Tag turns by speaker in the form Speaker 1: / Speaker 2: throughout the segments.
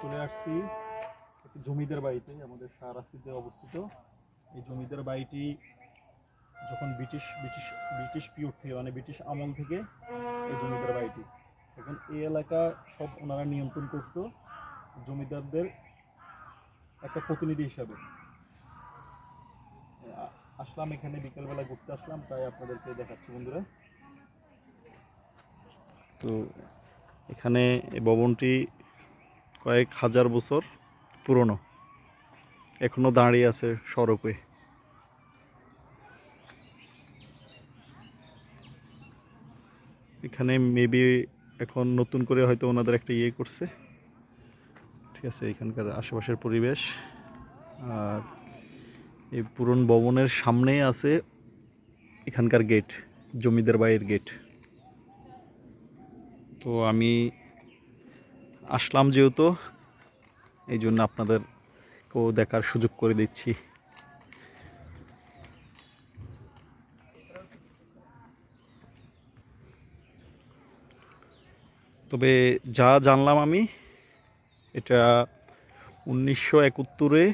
Speaker 1: চলে আসছি জমিদার বাড়িতে, আমাদের সারাসিতে অবস্থিত। এই জমিদার বাড়িটি যখন ব্রিটিশ ব্রিটিশ ব্রিটিশ পিরিয়ড থেকে মানে ব্রিটিশ আমল থেকে এই জমিদার বাড়িটি। এখন এই এলাকা সব ওনারা নিয়ন্ত্রণ করতো জমিদারদের একটা প্রতিনিধি হিসাবে। আসলাম এখানে বিকেলবেলা ঘুরতে আসলাম, তাই আপনাদেরকে দেখাচ্ছি বন্ধুরা। তো এখানে এই ভবনটি কয়েক হাজার বছর পুরনো। এখনও দাঁড়িয়ে আছে সড়কে। এখানে মেবি এখন নতুন করে হয়তো ওনাদের একটা ইয়ে করছে। ঠিক আছে, এখানকার আশেপাশের পরিবেশ। আর এই পুরন ভবনের সামনে আছে এখানকার গেট জমিদার বাইয়ের গেট তো আমি আসলাম যেহেতু, এই জন্য আপনাদেরকেও দেখার সুযোগ করে দিচ্ছি। তবে যা জানলাম আমি, এটা উনিশশো একাত্তরে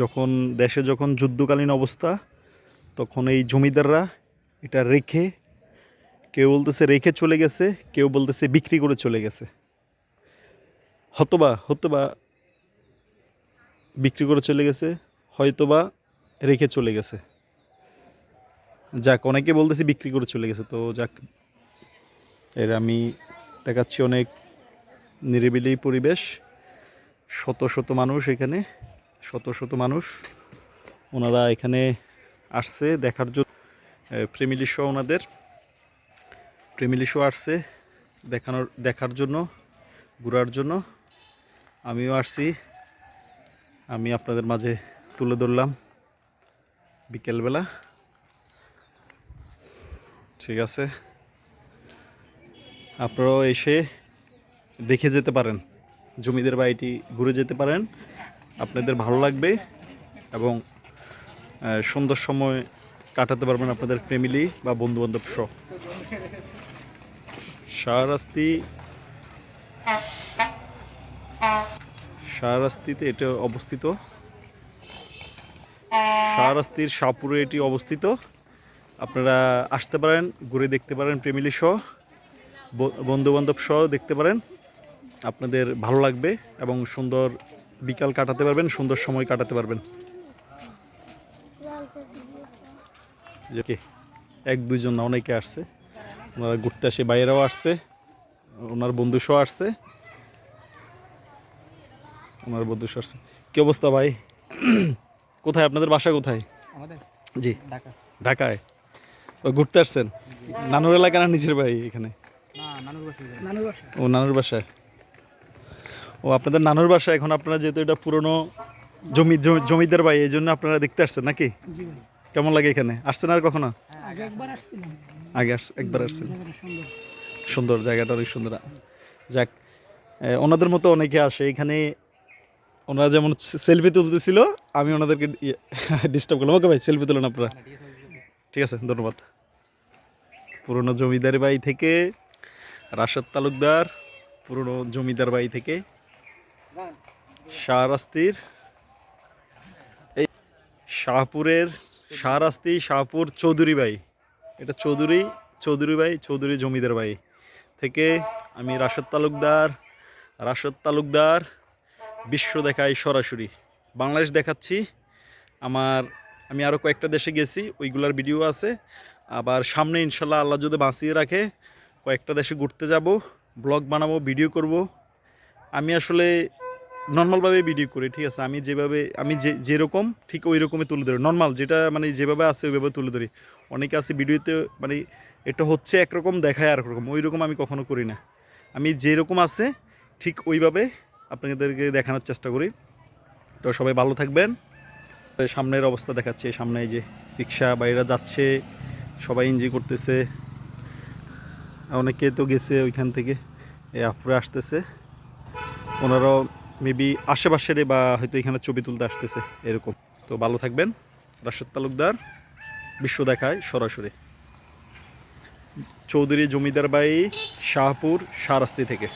Speaker 1: যখন, দেশে যখন যুদ্ধকালীন অবস্থা, তখন এই জমিদাররা এটা রেখে, কেউ বলতেছে রেখে চলে গেছে, কেউ বলতেছে বিক্রি করে চলে গেছে। হতবা হতবা বিক্রি করে চলে গেছে, হয়তোবা রেখে চলে গেছে। যাক, অনেকে বলতেছি বিক্রি করে চলে গেছে, তো যাক। এর আমি দেখাচ্ছি অনেক নিরিবিলি পরিবেশ। শত শত মানুষ এখানে, শত শত মানুষ ওনারা এখানে আসছে দেখার জন্য। ফ্যামিলি শো ওনাদের। ফ্যামিলি শো আসছে দেখানোর, দেখার জন্য, ঘোরার জন্য। আমিও আসছি। আমি আপনাদের মাঝে তুলে ধরলাম বিকেলবেলা। ঠিক আছে। আপনারাও এসে দেখে যেতে পারেন। জমিদের বাড়িটি ঘুরে যেতে পারেন। আপনাদের ভালো লাগবে এবং সুন্দর সময় কাটাতে পারবেন আপনাদের ফ্যামিলি বা বন্ধু বান্ধব সহ। শাহরাস্তি শাহরাস্তিতে এটা অবস্থিত। শাহরাস্তির শাহপুরে এটি অবস্থিত। আপনারা আসতে পারেন ঘুরে দেখতে পারেন ফ্যামিলি সহ বন্ধু বান্ধব সহ দেখতে পারেন। আপনাদের ভালো লাগবে এবং সুন্দর বিকাল কাটাতে পারবেন সুন্দর সময় কাটাতে পারবেন। এক দুইজন না অনেকে আসছে। ওনারা ঘুরতে আসে বাইরেও আসছে। ওনার বন্ধু সহ আসছে। ওনার সহ আসছে কি অবস্থা ভাই? কোথায়? আপনাদের বাসা কোথায়?
Speaker 2: আমাদের?
Speaker 1: জি।
Speaker 2: ঢাকা।
Speaker 1: ঢাকায়? ও ঘুরতে আসছেন? নানুর এলাকা না নিজের বাড়ি এখানে?
Speaker 2: না নানুর বাসা
Speaker 1: ও নানুর বাসায়। ও আপনাদের নানুর বাসা এখন আপনারা যেহেতু এটা পুরনো জমি জমি- জমিদার বাড়ি এই জন্য আপনারা দেখতে আসছেন নাকি? কেমন লাগে এখানে? আসছেন আর কখনো?
Speaker 2: আগে একবার আসছিলাম।
Speaker 1: আগে আস একবার আসছেন।
Speaker 2: সুন্দর।
Speaker 1: সুন্দর জায়গাটা অনেক সুন্দর। যাক ওনাদের মতো অনেকে আসে। এখানে ওনারা যেমন সেলফি তুলতেছিল, আমি ওনাদেরকে ডিস্টার্ব করলাম। ওকে ভাই সেলফি তুলেন আপনারা। ঠিক আছে, ধন্যবাদ। পুরনো জমিদার বাড়ি থেকে রাশেদ তালুকদার, পুরনো জমিদার বাড়ি থেকে শাহরাস্তির এই শাহপুরের শাহরাস্তি শাহপুর চৌধুরী বাই এটা চৌধুরী চৌধুরী বাই চৌধুরী জমিদার বাই থেকে আমি রাশেদ তালুকদার রাশেদ তালুকদার বিশ্ব দেখাই সরাসরি। বাংলাদেশ দেখাচ্ছি। আমার, আমি আরও কয়েকটা দেশে গেছি, ওইগুলার ভিডিও আছে। আবার সামনে ইনশাল্লাহ আল্লাহ যদি বাঁচিয়ে রাখে, কয়েকটা দেশে ঘুরতে যাব, ব্লগ বানাবো, ভিডিও করব। আমি আসলে নর্মালভাবে ভিডিও করি, ঠিক আছে? আমি যেভাবে, আমি যে, যেরকম, ঠিক ওই রকমই তুলে ধরি। নর্মাল, যেটা মানে যেভাবে আছে ওইভাবে তুলে ধরি। অনেকে আছে ভিডিওতে মানে এটা হচ্ছে একরকম দেখায় আর রকম ওই রকম আমি কখনো করি না। আমি যেরকম আছে, ঠিক ওইভাবে আপনাদেরকে দেখানোর চেষ্টা করি। তো সবাই ভালো থাকবেন। সামনের অবস্থা দেখাচ্ছে সামনে যে রিক্সা বাইরা যাচ্ছে, সবাই এনজয় করতেছে। অনেকে তো গেছে ওইখান থেকে, এই আপুরে আসতেছে। ওনারাও মেবি আশেপাশের বা হয়তো এখানে ছবি তুলতে আসতেছে, এরকম। তো ভালো থাকবেন। রাশেদ তালুকদার, বিশ্ব দেখায় সরাসরি। চৌধুরী জমিদার বাই শাহপুর শাহরাস্তি থেকে।